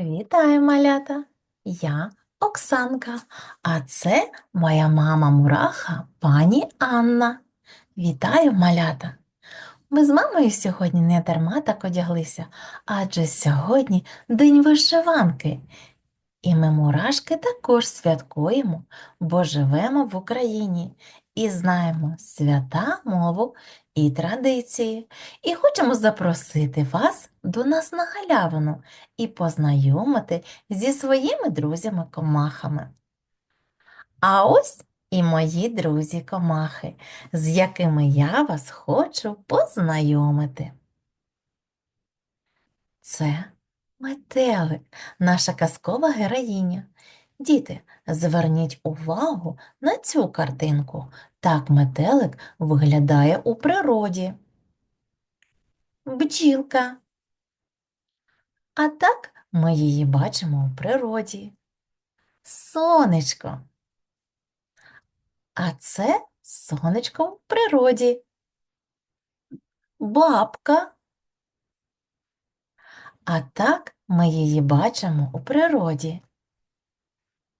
Вітаю, малята! Я Оксанка, а це моя мама Мураха, пані Анна. Вітаю, малята! Ми з мамою сьогодні не дарма так одяглися, адже сьогодні день вишиванки. І ми, мурашки, також святкуємо, бо живемо в Україні і знаємо свята, мову і традиції. І хочемо запросити вас до нас на галявину і познайомити зі своїми друзями-комахами. А ось і мої друзі-комахи, з якими я вас хочу познайомити. Це метелик, наша казкова героїня. Діти, зверніть увагу на цю картинку. Так метелик виглядає у природі. Бджілка. А так ми її бачимо у природі. Сонечко. А це сонечко в природі. Бабка. А так ми її бачимо у природі.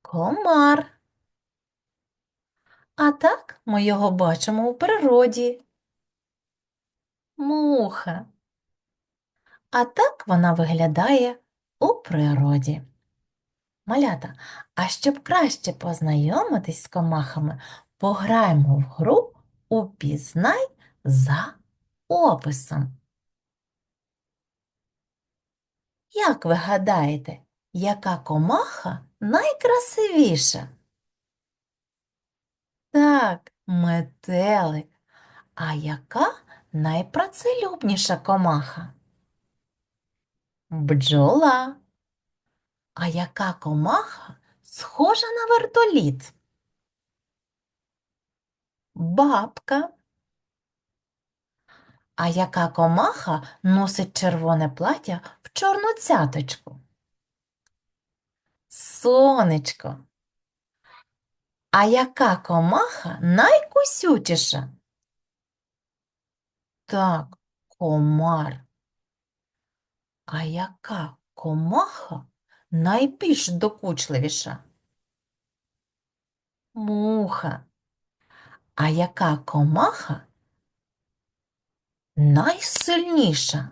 Комар. А так ми його бачимо у природі. Муха. А так вона виглядає у природі. Малята, а щоб краще познайомитись з комахами, пограємо в гру Упізнай за описом. Як ви гадаєте, яка комаха найкрасивіша? Так, метелик. А яка найпрацелюбніша комаха? Бджола. А яка комаха схожа на вертоліт? Бабка. А яка комаха носить червоне плаття в чорну цяточку? Сонечко. А яка комаха найкусючіша? Так, комар. А яка комаха найбільш докучливіша? Муха. А яка комаха найсильніша?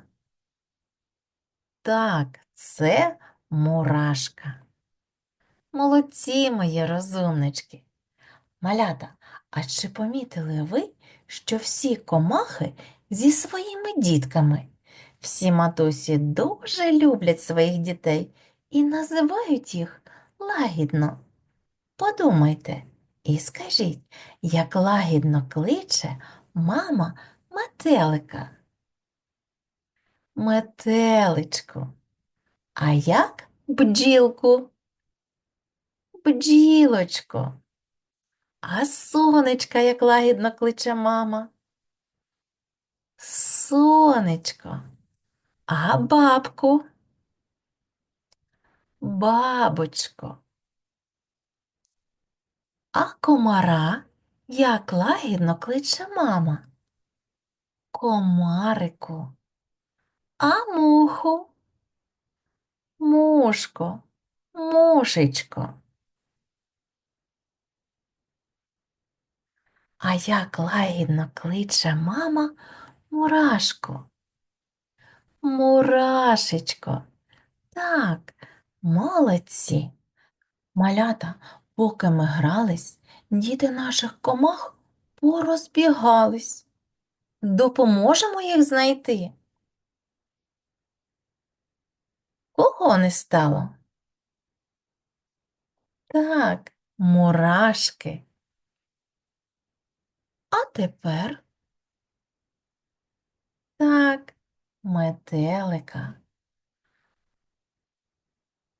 Так, це мурашка. Молодці, мої розумнички. Малята, а чи помітили ви, що всі комахи зі своїми дітками? Всі матусі дуже люблять своїх дітей і називають їх лагідно. Подумайте і скажіть, як лагідно кличе мама метелика. Метеличку. А як бджілку? Бджілочко. А сонечка, як лагідно кличе мама. Сонечко. А бабку? Бабочко. А комара, як лагідно кличе мама. Комарику. А муху? Мушко, мушечко. А як лагідно кличе мама мурашку. Мурашечко. Так, молодці. Малята, поки ми грались, діти наших комах порозбігались. Допоможемо їх знайти. Кого не стало? Так, мурашки. А тепер так, метелика.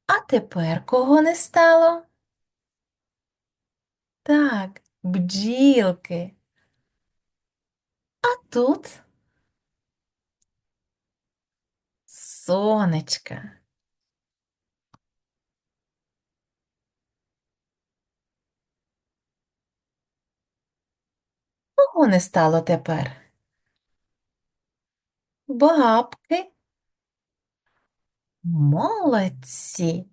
А тепер кого не стало? Так, бджілки. А тут сонечка. Кого не стало тепер? Бабки. Молодці!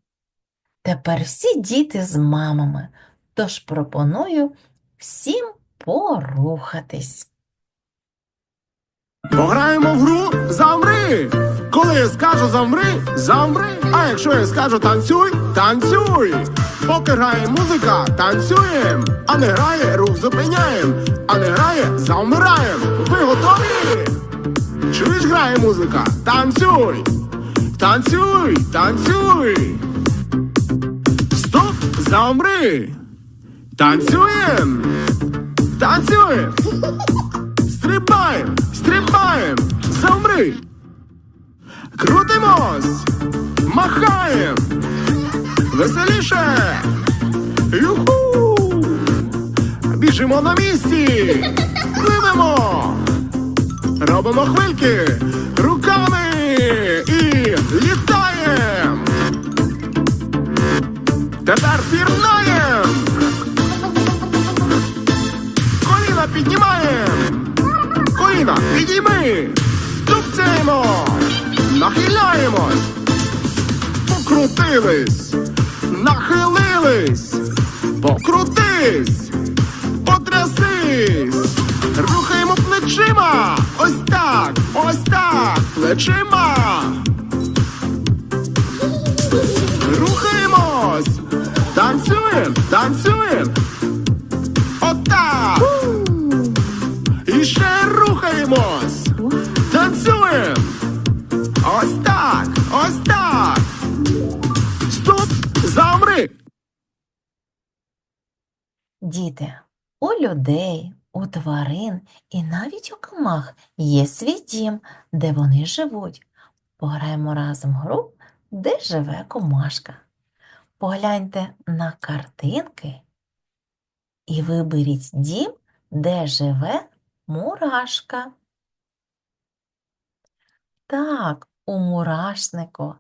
Тепер всі діти з мамами, тож пропоную всім порухатись. Пограємо в гру. Коли я скажу замри, замри. А якщо я скажу танцюй, танцюй. Поки грає музика, танцюєм. А не грає, рух зупиняєм. А не грає, замираєм. Ви готові? Чуєш, грає музика? Танцюй! Танцюй, танцюй! Стоп, замри! Танцюєм! Танцюєм! Стрибаєм, стрибаєм, замри. Крутимось, махаєм. Веселіше. Юху. Біжимо на місці. Пливемо. Робимо хвильки руками і літаєм. Тепер пірнаєм. Коліна піднімаєм. Коліна, підійми! Тупцяємо! Нахиляємось! Покрутились! Нахилились! Покрутись! Потрясись! Рухаємо плечима! Ось так! Ось так! Плечима! Рухаємось! Танцюємо! Танцюємо! Ось так! Ось! Стоп! Замри! Діти, у людей, у тварин і навіть у комах є свій дім, де вони живуть. Пограємо разом гру, де живе комашка. Погляньте на картинки і виберіть дім, де живе мурашка. Так, у мурашнику.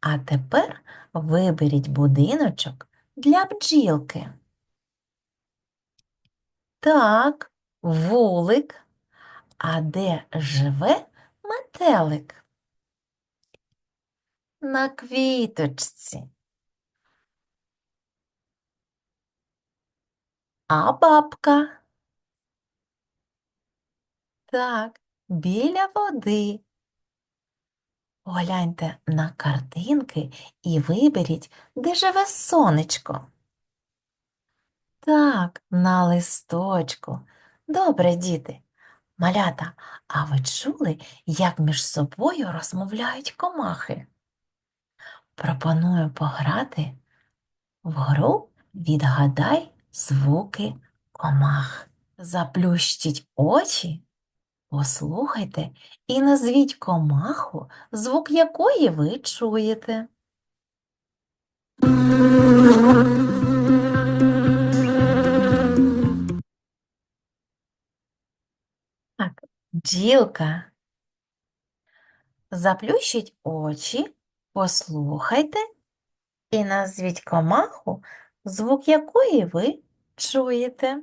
А тепер виберіть будиночок для бджілки. Так, вулик. А де живе метелик? На квіточці. А бабка? Так, біля води. Погляньте на картинки і виберіть, де живе сонечко. Так, на листочку. Добре, діти. Малята, а ви чули, як між собою розмовляють комахи? Пропоную пограти в гру Відгадай звуки комах. Заплющіть очі, послухайте і назвіть комаху, звук якої ви чуєте. Так, бджілка. Заплющіть очі, послухайте і назвіть комаху, звук якої ви чуєте.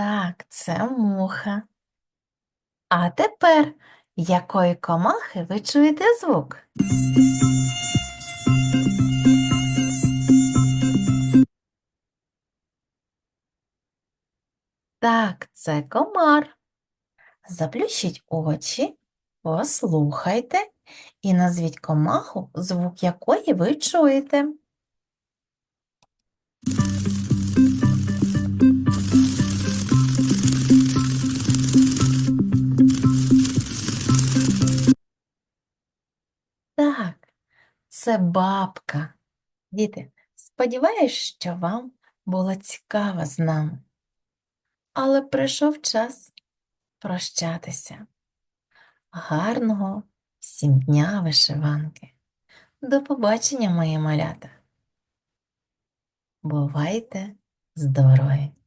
Так, це муха. А тепер якої комахи ви чуєте звук? Так, це комар. Заплющіть очі, послухайте і назвіть комаху, звук якої ви чуєте. Це бабка. Діти, сподіваюсь, що вам було цікаво з нами. Але прийшов час прощатися. Гарного всім дня вишиванки. До побачення, мої малята. Бувайте здорові!